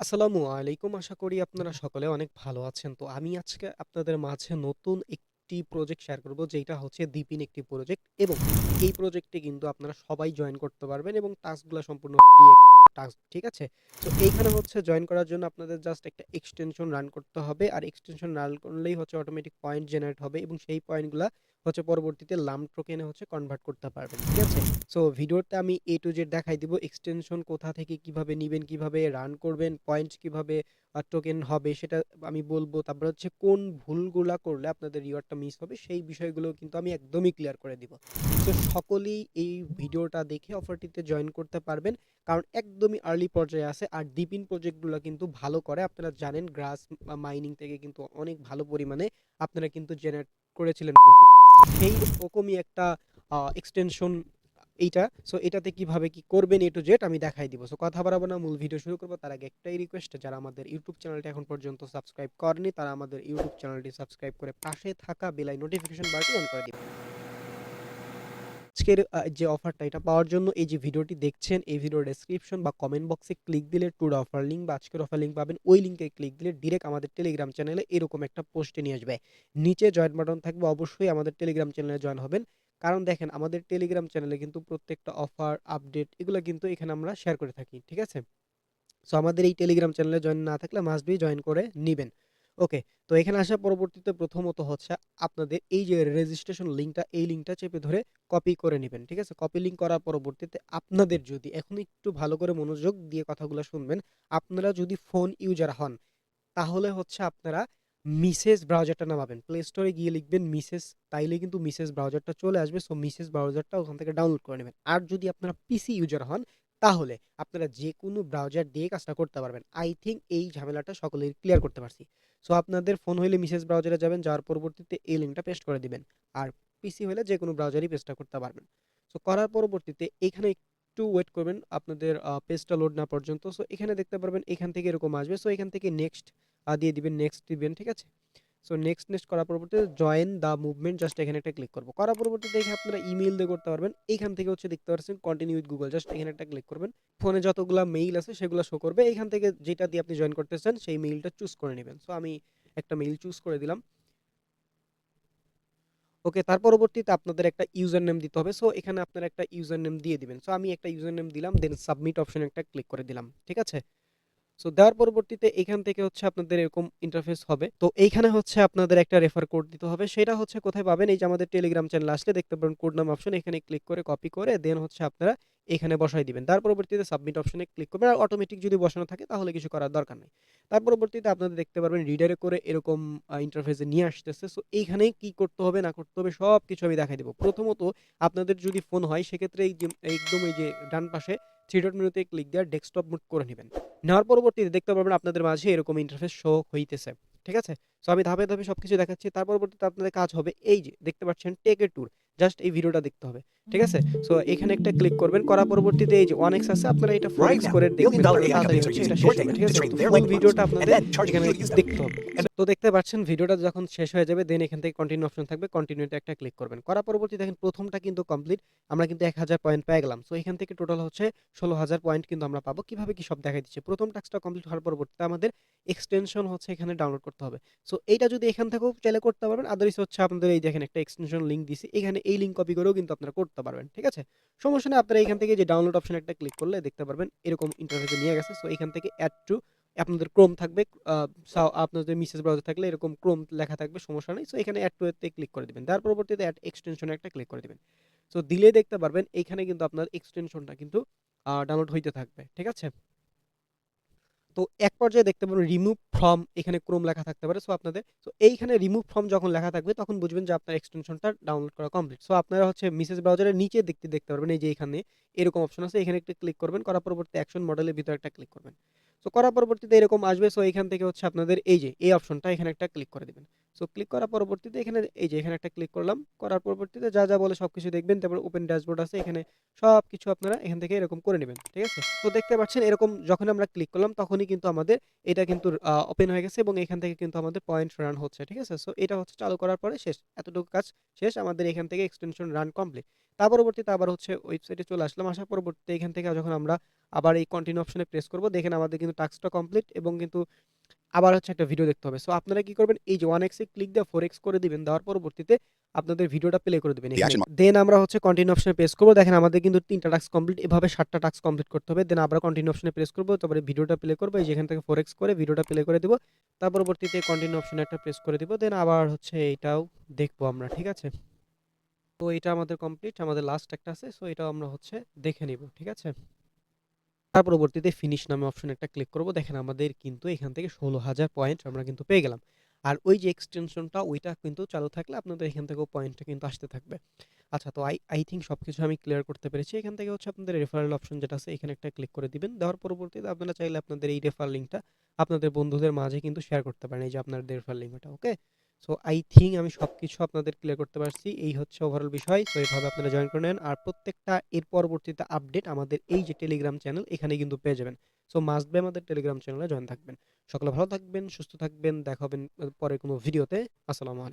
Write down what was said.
আসসালামু আলাইকুম। আশা করি আপনারা সকলে অনেক ভালো আছেন। তো আমি আজকে আপনাদের মাঝে নতুন একটি প্রজেক্ট শেয়ার করব যেটা হচ্ছে দিপিন একটি প্রজেক্ট এবং এই প্রজেক্টে কিন্তু আপনারা সবাই জয়েন করতে পারবেন এবং টাস্কগুলো সম্পূর্ণ ফ্রি টাস্ক, ঠিক আছে? তো এইখানে হচ্ছে জয়েন করার জন্য আপনাদের জাস্ট একটা এক্সটেনশন রান করতে হবে। আর এক্সটেনশন রান করলেই হচ্ছে অটোমেটিক পয়েন্ট জেনারেট হবে এবং সেই পয়েন্টগুলা হচ্ছে পরবর্তীতে লাম টোকেনে হচ্ছে কনভার্ট করতে পারবেন, ঠিক আছে? সো ভিডিওতে আমি A টু Z দেখাই দিব এক্সটেনশন কোথা থেকে কীভাবে নিবেন, কীভাবে রান করবেন, পয়েন্টস কীভাবে টোকেন হবে সেটা আমি বলব তারপরে হচ্ছে কোন ভুলগুলা করলে আপনাদের রিওয়ার্ডটা মিস হবে সেই বিষয়গুলো কিন্তু আমি একদমই ক্লিয়ার করে দিব। তো সকলেই এই ভিডিওটা দেখে অফারটিতে জয়েন করতে পারবেন। কারণ একদমই আর্লি পর্যায়ে আছে। আর ডিপিন প্রজেক্টগুলো কিন্তু ভালো করে। আপনারা জানেন গ্রাস মাইনিং থেকে কিন্তু অনেক ভালো পরিমাণে আপনারা কিন্তু জেনারেট করেছিলেন প্রফিট। সেই রকমই একটা এক্সটেনশন এইটা। সো এটাতে কীভাবে কি করবেন এ টু জেট আমি দেখাই দিব। সো কথা বাড়াবো না, মূল ভিডিও শুরু করব তার আগে একটাই রিকোয়েস্ট যারা আমাদের ইউটিউব চ্যানেলটি এখন পর্যন্ত সাবস্ক্রাইব করেনি তারা আমাদের ইউটিউব চ্যানেলটি সাবস্ক্রাইব করে পাশে থাকা বেল আই নোটিফিকেশন বারটি অন করে দিবেন। আজকের যে অফারটা এটা পাওয়ার জন্য এই যে ভিডিওটি দেখছেন এই ভিডিওর ডেসক্রিপশন বা কমেন্ট বক্সে ক্লিক দিলে টুর অফার লিঙ্ক বা আজকের অফার লিঙ্ক পাবেন। ওই লিঙ্কে ক্লিক দিলে ডিরেক্ট আমাদের টেলিগ্রাম চ্যানেলে এরকম একটা পোস্টে নিয়ে আসবে। নিচে জয়েন বাটন থাকবে অবশ্যই আমাদের টেলিগ্রাম চ্যানেলে জয়েন হবেন। কারণ দেখেন আমাদের টেলিগ্রাম চ্যানেলে কিন্তু প্রত্যেকটা অফার, আপডেট এগুলো কিন্তু এখানে আমরা শেয়ার করে থাকি, ঠিক আছে? সো আমাদের এই টেলিগ্রাম চ্যানেলে জয়েন না থাকলে মাস্ট বি জয়েন করে নিবেন। ওকে। তো এখানে আসার পরবর্তীতে প্রথমত হচ্ছে আপনাদের এই যে রেজিস্ট্রেশন লিঙ্কটা এই লিঙ্কটা চেপে ধরে কপি করে নেবেন, ঠিক আছে? কপি লিঙ্ক করার পরবর্তীতে আপনাদের যদি এখন একটু ভালো করে মনোযোগ দিয়ে কথাগুলো শুনবেন। আপনারা যদি ফোন ইউজার হন, তাহলে হচ্ছে আপনারা মিসেস ব্রাউজারটা নামাবেন। প্লে স্টোরে গিয়ে লিখবেন মিসেস তাইলে কিন্তু মিসেস ব্রাউজারটা চলে আসবে। সো মিসেস ব্রাউজারটা ওখান থেকে ডাউনলোড করে নেবেন আর যদি আপনারা পিসি ইউজার হন তাহলে আপনারা যে কোনো ব্রাউজার দিয়ে কাজটা করতে পারবেন। আই থিঙ্ক এই ঝামেলাটা সকলেই ক্লিয়ার করতে পারছি। সো আপনাদের ফোন হইলে মিসেস ব্রাউজারে যাবেন, যাওয়ার পরবর্তীতে এই লিঙ্কটা পেস্ট করে দিবেন। আর পিসি হইলে যেকোনো ব্রাউজারই পেস্টটা করতে পারবেন। সো করার পরবর্তীতে এখানে একটু ওয়েট করবেন আপনাদের পেজটা লোড না পর্যন্ত। সো এখানে দেখতে পারবেন এখান থেকে এরকম আসবে। সো এখান থেকে নেক্সট দিয়ে দিবেন, নেক্সট দিবেন, ঠিক আছে? সো নেক্সট, নেক্সট করার পরবর্তীতে জয়েন দ্য মুভমেন্ট জাস্ট এখানে একটা ক্লিক করব করার পরবর্তীতে এখানে আপনারা ইমেল দিয়ে করতে পারবেন। এইখান থেকে হচ্ছে দেখতে পারছেন কন্টিনিউ উইথ গুগল জাস্ট এখানে একটা ক্লিক করবেন। ফোনে যতগুলা মেইল আছে সেগুলা শো করবে। এইখান থেকে যেটা দিয়ে আপনি জয়েন করতে চান সেই মেইলটা চুজ করে নেবেন সো আমি একটা মেইল চুজ করে দিলাম। ওকে, তার পরবর্তীতে আপনাদের একটা ইউজার নেম দিতে হবে। সো এখানে আপনারা একটা ইউজার নেম দিয়ে দিবেন। সো আমি একটা ইউজার নেম দিলাম দেন সাবমিট অপশনে একটা ক্লিক করে দিলাম, ঠিক আছে? সো দেওয়ার পরবর্তীতে এখান থেকে হচ্ছে আপনাদের এরকম ইন্টারফেস হবে। তো এইখানে হচ্ছে আপনাদের একটা রেফার কোড দিতে হবে। সেটা হচ্ছে কোথায় পাবেন? এই যে আমাদের টেলিগ্রাম চ্যানেল আসলে দেখতে পারবেন কোড নাম অপশন এখানে ক্লিক করে কপি করে দেন হচ্ছে আপনারা এখানে বসাই দিবেন। তার পরবর্তীতে সাবমিট অপশনে ক্লিক করবেন। আর অটোমেটিক যদি বসানো থাকে তাহলে কিছু করার দরকার নেই তার পরবর্তীতে আপনারা দেখতে পারবেন রিডারে করে এরকম ইন্টারফেসে নিয়ে আসতেছে। সো এইখানে কি করতে হবে, না করতে হবে সবকিছু আমি দেখাই দিব। প্রথমত আপনাদের যদি ফোন হয়, সেক্ষেত্রে এই যে, একদম এই যে ডান পাশে থ্রি ডট মেনুতে ক্লিক দিয়ে ডেস্কটপ মুড করে নেবেন নেওয়ার পরবর্তীতে দেখতে পারবেন আপনাদের মাঝে এরকম ইন্টারফেস শো হইতেছে, ঠিক আছে? সো আমি ধাপে, ধাপে সবকিছু দেখাচ্ছি। তার পরবর্তীতে আপনাদের কাজ হবে এই যে দেখতে পাচ্ছেন টেক এ ট্যুর। জাস্ট এই ভিডিওটা দেখতে হবে, ঠিক আছে? সো এখানে একটা ক্লিক করবেন। করার পরবর্তীতে এই যে 1x আছে আপনারা এটা 4x করে দেখবেন। এটা শেষ হবে, ঠিক আছে? ফুল ভিডিওটা আপনাদের এখানে দেখতে হবে। তো দেখতে পাচ্ছেন ভিডিওটা যখন শেষ হয়ে যাবে দেন এখান থেকে কন্টিনিউ অপশন থাকবে। কন্টিনিউতে একটা ক্লিক করবেন। করার পরবর্তীতে দেখেন প্রথমটা কিন্তু কমপ্লিট। আমরা কিন্তু 1000 পয়েন্ট পেয়ে গেলাম। সো এখান থেকে টোটাল হচ্ছে 16000 পয়েন্ট কিন্তু আমরা পাবো। কীভাবে কি সব দেখাই দিচ্ছি। প্রথম টাস্কটা কমপ্লিট হওয়ার পরবর্তীতে আমাদের এক্সটেনশন হচ্ছে এখানে ডাউনলোড করতে হবে। সো এইটা যদি এখান থেকেও চাইলে করতে পারবেন। আদারওয়াইজ হচ্ছে আপনাদের এই দেখেন একটা এক্সটেনশন লিঙ্ক দিছি। এখানে এই লিঙ্ক কপি করেও কিন্তু আপনারা করতে পারবেন, ঠিক আছে? সমস্যা নেই আপনারা এখান থেকে যে ডাউনলোড অপশন একটা ক্লিক করলে দেখতে পারবেন এরকম ইন্টারফেসে নিয়ে গেছে। সো এখান থেকে অ্যাড টু আপনাদের ক্রোম থাকবে। আপনাদের মিসেস ব্রাউজার থাকলে এরকম ক্রোম লেখা থাকবে সমস্যা নাই। সো এখানে অ্যাড টু এতে ক্লিক করে দেবেন তার পরবর্তীতে অ্যাড এক্সটেনশনে একটা ক্লিক করে দিবেন। সো দিলেই দেখতে পারবেন এইখানে কিন্তু আপনার এক্সটেনশনটা কিন্তু ডাউনলোড হইতে থাকবে, ঠিক আছে? তো এক পর্যায়ে দেখতে পাবেন রিমুভ ফ্রম এখানে ক্রোম লেখা থাকতে পারে। সো আপনাদের সো এইখানে রিমুভ ফ্রম যখন লেখা থাকবে তখন বুঝবেন যে আপনার এক্সটেনশনটা ডাউনলোড করা কমপ্লিট। সো আপনারা হচ্ছে মিসেস ব্রাউজারের নিচে দেখতে, দেখতে পারবেন এই যে এখানে এরকম অপশন আছে। এখানে একটা ক্লিক করবেন। করার পরবর্তী অ্যাকশন মডেলের ভিতরে একটা ক্লিক করবেন। সো করার পরবর্তীতে এরকম আসবে। সো এখান থেকে হচ্ছে আপনাদের এই যে এই অপশনটা এখানে একটা ক্লিক করে দিবেন। সো ক্লিক করার পরবর্তীতে এখানে এই যে এখানে একটা ক্লিক করলাম। করার পরবর্তীতে যা, যা বলে সবকিছু দেখবেন। তারপর ওপেন ড্যাশবোর্ড আছে এখানে সবকিছু আপনারা এখান থেকে এরকম করে নেবেন ঠিক আছে? তো দেখতে পাচ্ছেন এরকম যখন আমরা ক্লিক করলাম তখনই কিন্তু আমাদের এটা কিন্তু ওপেন হয়ে গেছে এবং এখান থেকে কিন্তু আমাদের পয়েন্ট রান হচ্ছে, ঠিক আছে? সো এটা হচ্ছে চালু করার পরে শেষ। এতটুকু কাজ শেষ। আমাদের এখান থেকে এক্সটেনশন রান কমপ্লিট। তার পরবর্তীতে আবার হচ্ছে ওয়েবসাইটে চলে আসলাম। আসার পরবর্তীতে এখান থেকে যখন আমরা আবার এই কন্টিনিউ অপশনে প্রেস করব, দেখেন আমাদের কিন্তু টাস্কটা কমপ্লিট এবং কিন্তু আবার হচ্ছে একটা ভিডিও দেখতে হবে। সো আপনারা কি করবেন এই যে 1x এ ক্লিক দিয়ে ফোর এক্স করে দিবেন। দেওয়ার পরবর্তীতে আপনাদের ভিডিওটা প্লে করে দিবেন। দেন আমরা হচ্ছে কন্টিনিউ অপশনে প্রেস করব দেখেন আমাদের কিন্তু ৩ টা টাস্ক কমপ্লিট। এভাবে ৭ টা টাস্ক কমপ্লিট করতে হবে। দেন আবার কন্টিনিউ অপশনে প্রেস করব তারপরে ভিডিওটা প্লে করব এই যে এখান থেকে 4x করে ভিডিওটা প্লে করে দিব। তার পরবর্তীতে কন্টিনিউ অপশনে একটা প্রেস করে দিব। দেন আবার হচ্ছে এইটাও দেখব আমরা। ঠিক আছে? তো এটা আমাদের কমপ্লিট। আমাদের লাস্ট একটা আছে। সো এটাও আমরা হচ্ছে দেখে নিব। ঠিক আছে? তার পরবর্তীতে ফিনিশ নামে অপশন একটা ক্লিক করব। দেখেন আমাদের কিন্তু এখান থেকে ১৬,০০০ পয়েন্ট আমরা কিন্তু পেয়ে গেলাম। আর ওই যে এক্সটেনশনটা ওইটা কিন্তু চালু থাকলে আপনাদের এখান থেকেও পয়েন্টটা কিন্তু আসতে থাকবে। আচ্ছা তো আই আই থিঙ্ক সব কিছু আমি ক্লিয়ার করতে পেরেছি। এখান থেকে হচ্ছে আপনাদের রেফারেল অপশন যেটা আছে এখানে একটা ক্লিক করে দিবেন। দেওয়ার পরবর্তীতে আপনারা চাইলে আপনাদের এই রেফার লিঙ্কটা আপনাদের বন্ধুদের মাঝে কিন্তু শেয়ার করতে পারেন। এই যে আপনাদের রেফার লিঙ্ক ওটা। ওকে? সো আই থিঙ্ক আমি সব কিছু আপনাদের ক্লিয়ার করতে পারছি। এই হচ্ছে ওভারঅল বিষয়। তো এইভাবে আপনারা জয়েন করে নেন। আর প্রত্যেকটা এর পরবর্তীতে আপডেট আমাদের এই যে টেলিগ্রাম চ্যানেল এখানে কিন্তু পেয়ে যাবেন। সো মাস্ট বি আমাদের টেলিগ্রাম চ্যানেলে জয়েন থাকবেন। সকলে ভালো থাকবেন, সুস্থ থাকবেন। দেখাবেন পরে কোনো ভিডিওতে। আসসালামু আলাইকুম।